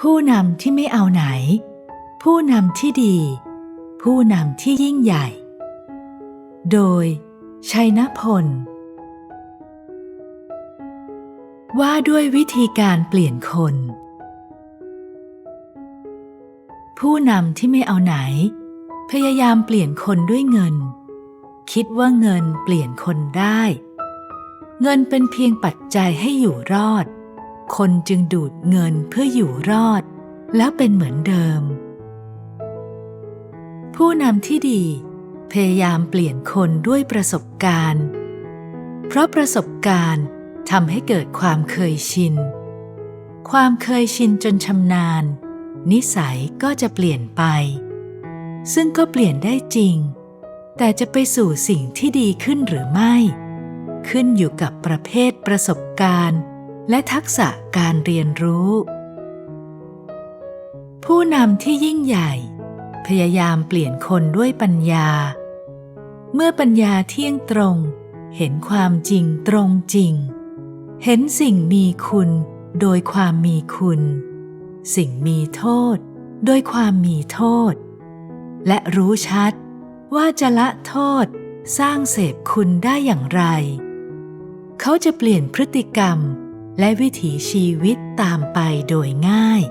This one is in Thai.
ผู้นำที่ไม่เอาไหน ผู้นำที่ดี ผู้นำที่ยิ่งใหญ่ โดย ชัยนพล ว่าด้วยวิธีการเปลี่ยนคน ผู้นำที่ไม่เอาไหน พยายามเปลี่ยนคนด้วยเงิน คิดว่าเงินเปลี่ยนคนได้ เงินเป็นเพียงปัจจัยให้อยู่รอด คนจึงดูดเงินเพื่ออยู่รอด แล้วเป็นเหมือนเดิม ผู้นำที่ดี พยายามเปลี่ยนคนด้วยประสบการณ์ เพราะประสบการณ์ทำให้เกิดความเคยชิน ความเคยชินจนชำนาญ นิสัยก็จะเปลี่ยนไป ซึ่งก็เปลี่ยนได้จริง แต่จะไปสู่สิ่งที่ดีขึ้นหรือไม่ ขึ้นอยู่กับประเภทประสบการณ์ และทักษะการเรียนรู้ ผู้นำที่ยิ่งใหญ่ พยายามเปลี่ยนคนด้วยปัญญา เมื่อปัญญาเที่ยงตรง เห็นความจริงตรงจริง เห็นสิ่งมีคุณโดยความมีคุณ สิ่งมีโทษ โดยความมีโทษ และรู้ชัดว่าจะละโทษสร้างเสพคุณได้อย่างไร เขาจะเปลี่ยนพฤติกรรม และวิถีชีวิตตามไปโดยง่าย